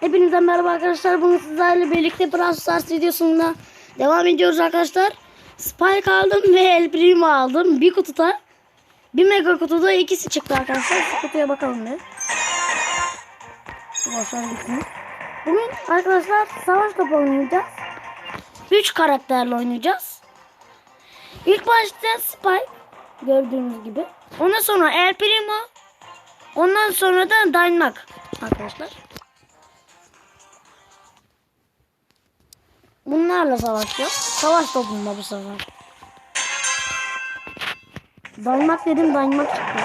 Hepinize merhaba arkadaşlar. Bugün sizlerle birlikte Brawl Stars videosunda devam ediyoruz arkadaşlar. Spike aldım ve El Primo aldım. Bir kutuda bir mega kutuda ikisi çıktı arkadaşlar. Şu kutuya bakalım bir. Boşver gitsin. Bugün arkadaşlar savaş topu oynayacağız. 3 karakterle oynayacağız. İlk başta Spike gördüğünüz gibi. Ondan sonra El Primo. Ondan sonra da Dynamite arkadaşlar. Bunlarla savaşacağız. Savaş topunda bu sefer. Daymak dedim daymak çıktı.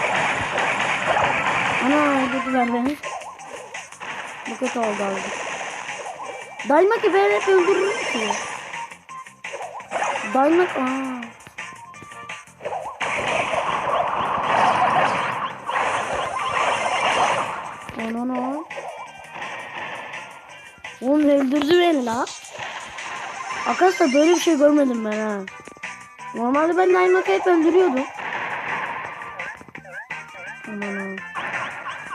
Ana bu güzel benim. Bu kötü oldu abi. Daymak'ı ben hep öldürürüm ki. Daymak aa. Ana ana. Oğlum öldürdü beni la. Arkadaşlar böyle bir şey görmedim ben ha. Normalde ben Naymak'ı hep öldürüyordum. Aman ha.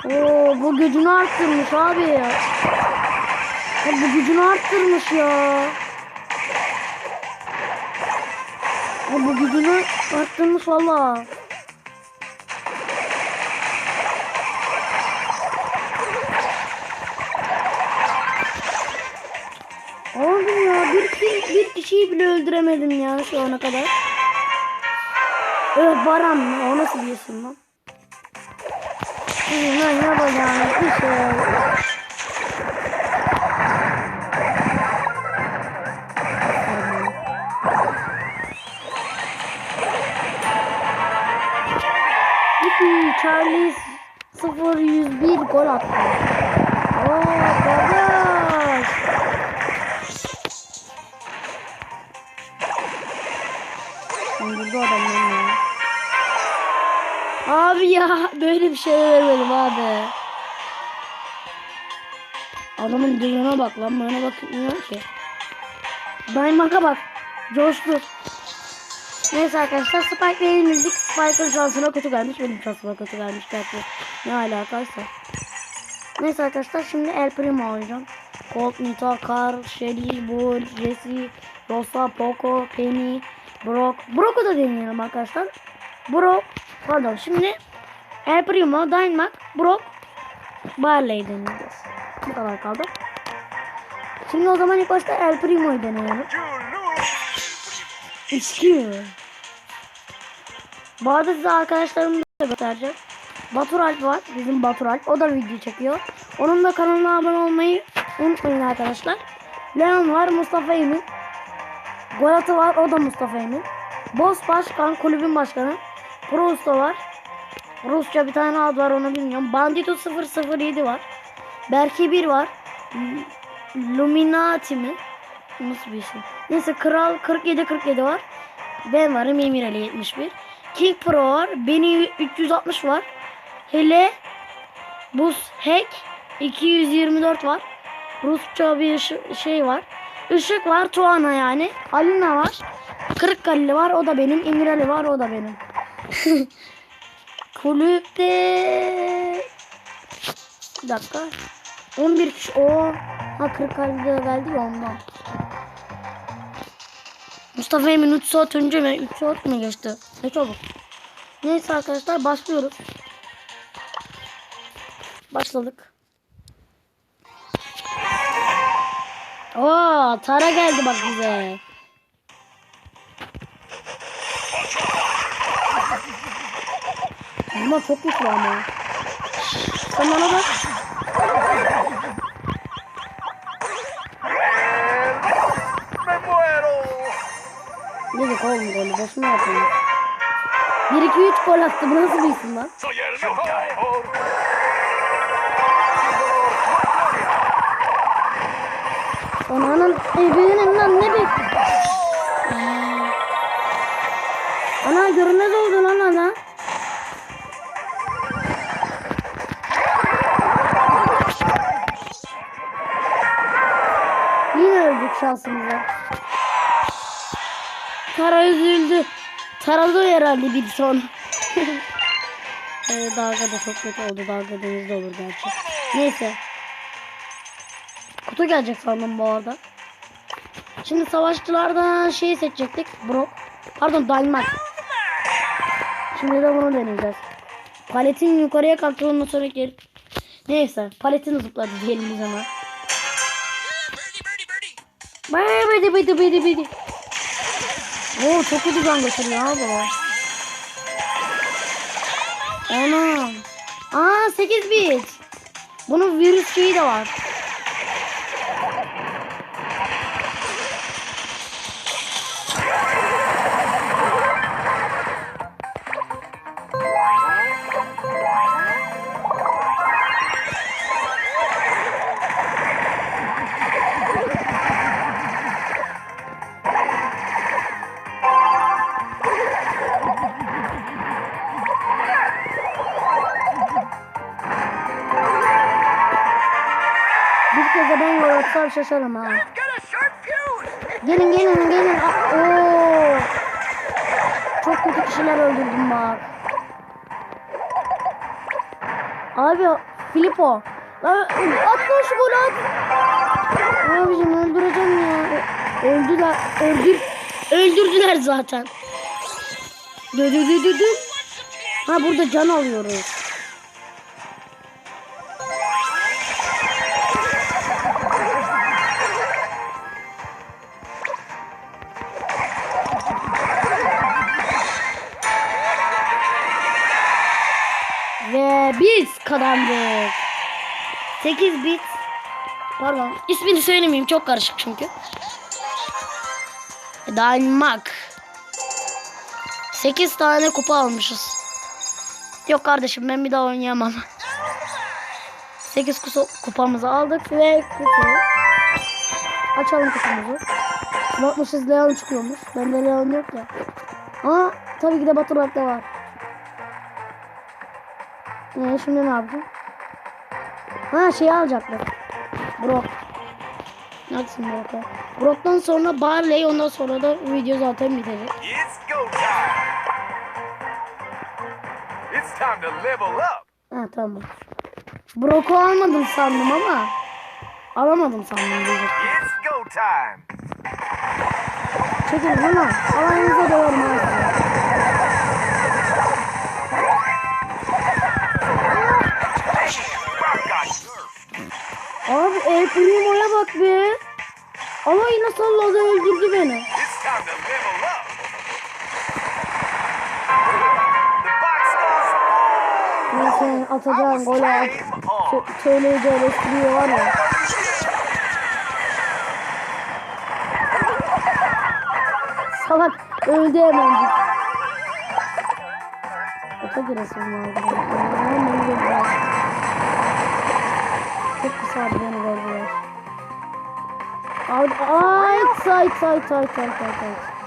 Oo bu gücünü arttırmış abi ya. Ya bu gücünü arttırmış ya. Ya bu gücünü arttırmış valla. Kişi, bir kişiyi bile öldüremedim ya şu ana kadar. Evet Baran mı? O nasıl isim lan? İyi lan yapacağım bir şey. Charlie 0-101 gol attı. Oo kardeş. Öldürdü adamları ya. Abi ya böyle bir şey vermedim abi. Adamın gözüne bak lan bana bakmıyor ki. Daymak'a bak. Coştu. Neyse arkadaşlar Spike yenildik. Spike'ın şansına kötü gelmiş. Benim şansıma kötü gelmiş. Gerçi ne alakaysa. Neyse arkadaşlar şimdi El Primo oynayacağım. Colt, Nita, Carl, Shelly, Bull, Jesse, Rosa, Poco, Penny, Brock. Brock'u da deneyelim arkadaşlar. Brock, pardon şimdi El Primo, Dynamax, Brock, Barley deneyeceğiz. Bu kadar kaldı. Şimdi o zaman ilk başta El Primo'yu deneyelim. İçki. Bu arada size arkadaşlarımı da göstereceğim. Batur Alp var. Bizim Batur Alp. O da video çekiyor. Onun da kanalına abone olmayı unutmayın arkadaşlar. Leon var. Mustafa Emin. Goratı var. O da Mustafa Emin. Boss Başkan. Kulübün başkanı. Pro Usta var. Rusça bir tane ad var onu bilmiyorum. Bandito 007 var. Berke 1 var. Luminati mi? Nasıl bir isim? Neyse Kral 47 47 var. Ben varım Emir Ali 71. King Pro var. Beni 360 var. Hele Buz Hack 224 var. Rusça bir şey var. Işık var. Tuana yani. Alina var. Kırıkkale var. O da benim. Emir Ali var. O da benim. Kulüpte bir dakika. 11 kişi. O ha Kırıkkale'de geldi ya ondan. Mustafa Emin 3 saat önce mi? 3 saat mi geçti? Ne çabuk. Neyse arkadaşlar başlıyoruz. Başladık. Oo, Tara geldi bak bize. Ama çok güçlü ama. Sen bana bak. Dedik oğlum golü boşuna yapıyoruz. 1 2 3 gol attı. Bu nasıl bir isim lan? Ananın evinin ne bekliyor? Ana görünmez oldu lan ana. Yine öldük şansımıza. Tara üzüldü. Taralı herhalde bir son. ee, dalga da çok kötü oldu. Dalga denizde olur gerçi. Neyse. Kutu gelecek sandım bu arada. Şimdi savaşçılardan şeyi seçecektik. Brock. Pardon Dynamite. Şimdi de bunu deneyeceğiz. Paletin yukarıya kalktığından sonra geri... Neyse paletin zıpladı diyelim biz ona. Bidi bidi bidi bidi. Oo çok kötü can götürüyor abi o. Ana. Aa 8 bit. Bunun virüs şeyi de var. De ben gol atsam şaşarım ha. Gelin gelin gelin. Aa, Oo. Çok kötü kişiler öldürdüm bak. Abi Filippo. Lan atma şu golü at. Abicim öldüreceğim ya. Öldüler. Öldür. Öldürdüler zaten. Dö dö dö dö dö. Ha burada can alıyoruz. Kazandık. 8 bit. Pardon. İsmini söylemeyeyim. Çok karışık çünkü. Daima. 8 tane kupa almışız. Yok kardeşim ben bir daha oynayamam. 8 kupa, kupamızı aldık ve kutuyu açalım kutumuzu. Bakmışız Leon çıkıyormuş. Bende Leon yok ya. Ama tabii ki de Baturak'ta var. Ee, şimdi ne yapacağım? Ha şey alacaklar. Brock. Neredesin Brock ya? Brock'tan sonra Barley ondan sonra da video zaten bitecek. It's go time! It's time to level up! Ha tamam. Brock'u almadım sandım ama alamadım sandım diyecek. It's go time! Çekilin ama alanınıza doğru ha. Primo'ya bak be. Ama yine salladı öldürdü beni. It's time to level up! The box goes full! Ben senin atacağın golü at. Game on! Sö- Söyleyeceğin espriyi var ya. Salak öldü hemencik. Ota giresim vardı. Beni gördüler. Çok kısa bir beni gördüler. Ay, ay, say, say, say, say, say, say.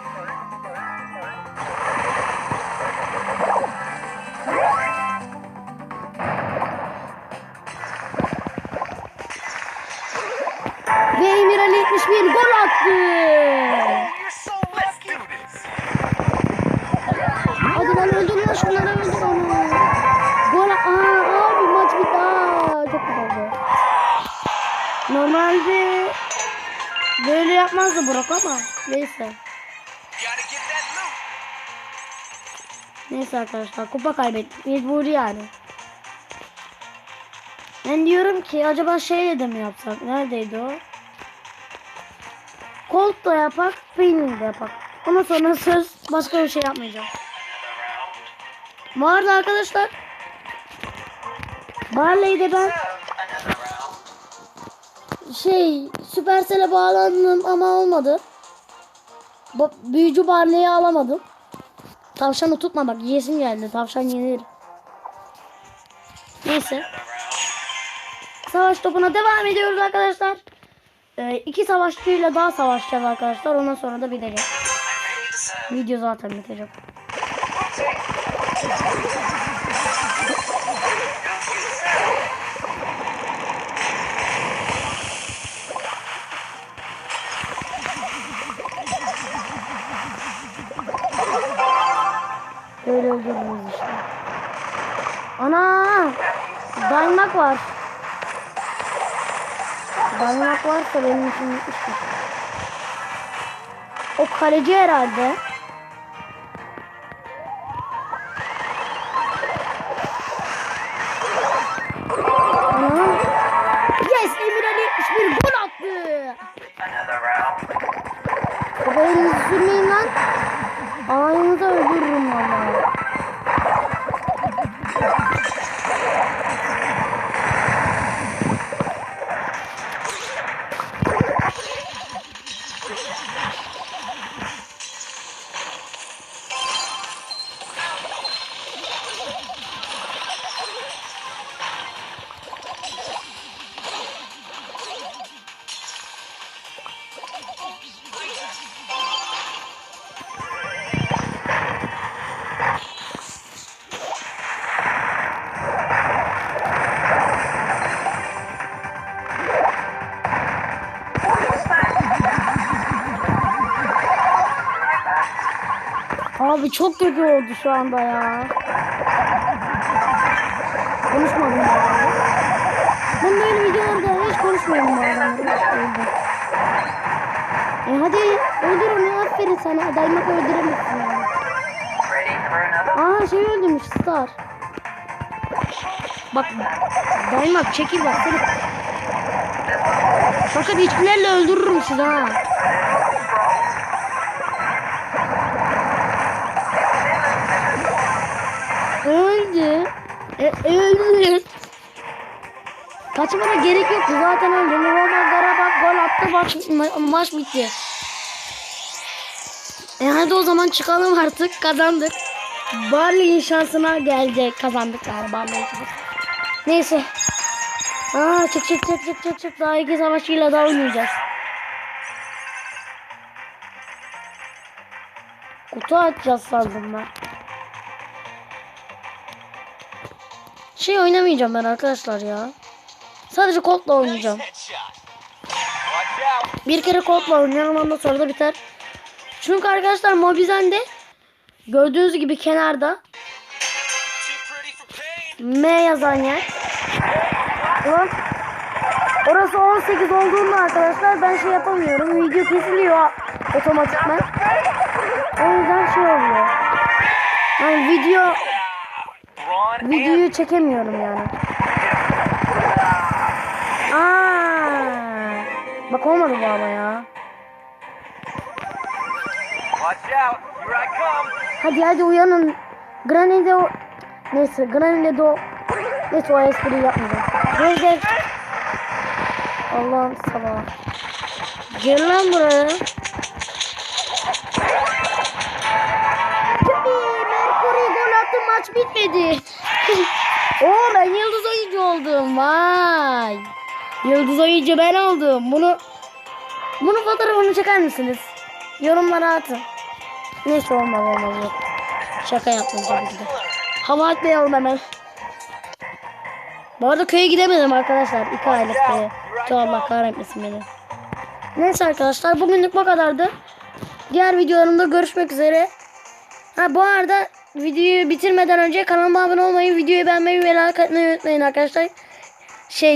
Yapmazdı Burak ama neyse. Neyse arkadaşlar kupa kaybettik. Mecburi yani. Ben diyorum ki acaba şeyle de mi yapsak? Neredeydi o? Colt da yapak, peynir de yapak. Ondan sonra söz başka bir şey yapmayacağım. Bu arada arkadaşlar Barley'de ben şey Supercell'e bağlandım ama olmadı. Ba- büyücü Barley'i alamadım. Tavşanı tutma bak yiyesim geldi. Tavşan yenir. Neyse. Savaş topuna devam ediyoruz arkadaşlar. Ee, iki savaşçıyla daha savaşacağız arkadaşlar. Ondan sonra da bitecek. Video zaten bitecek. Böyle öldürürüz işte. Ana! Daymak var. Dynamite varsa benim için bitmiştir. O kaleci herhalde. Anam. Yes Emir Ali 71 gol attı. Elinizi sürmeyin lan. Ananızı öldürürüm valla. Çok kötü oldu şu anda ya. Konuşmadım ya. Ben böyle videolarda hiç konuşmuyorum bu. E hadi öldür onu aferin sana. Daymak öldüremezsin yani. Aa şey öldürmüş Star. Bak Daymak çekil bak. Fakat hiçbirlerle öldürürüm sizi ha. Öldü. E, öldü. Kaçmana gerek yoktu zaten öldü. Roman Garabak gol attı maç, ma- maç bitti. E hadi o zaman çıkalım artık kazandık. Barley'in şansına gelecek kazandık galiba. Neyse. Aa çık çık çık çık çık çık daha iki savaşıyla daha oynayacağız. Kutu açacağız sandım ben. Şey oynamayacağım ben arkadaşlar ya. Sadece Colt'la oynayacağım. Bir kere Colt'la oynayalım ondan sonra da biter. Çünkü arkadaşlar Mobizen'de gördüğünüz gibi kenarda. M yazan yer. Ulan, Orası 18 olduğunda arkadaşlar ben şey yapamıyorum. Video kesiliyor otomatikman. O yüzden şey oluyor. Yani video videoyu çekemiyorum yani. Aa! Bak olmadı bu ama ya. watch out. Here I come. Hadi hadi uyanın. Granny'de o... Neyse Granny'de de o... Neyse o espriyi yapmayacağım. Gel. Allah'ım sabah. Gel lan buraya. Tabii Mercury gol attı maç bitmedi. Oo ben yıldız oyuncu oldum. Vay. Yıldız oyuncu ben oldum. Bunu bunun fotoğrafını çeker misiniz? Yorumlara atın. Neyse olmaz olmaz yok. Şaka tabii ki de. Hava atmayalım hemen. Bu arada köye gidemedim arkadaşlar. İki aylık köye. Tüh Allah kahretmesin beni. Neyse arkadaşlar bugünlük bu kadardı. Diğer videolarımda görüşmek üzere. Ha bu arada videoyu bitirmeden önce kanalıma abone olmayı, videoyu beğenmeyi ve like atmayı unutmayın arkadaşlar. Şey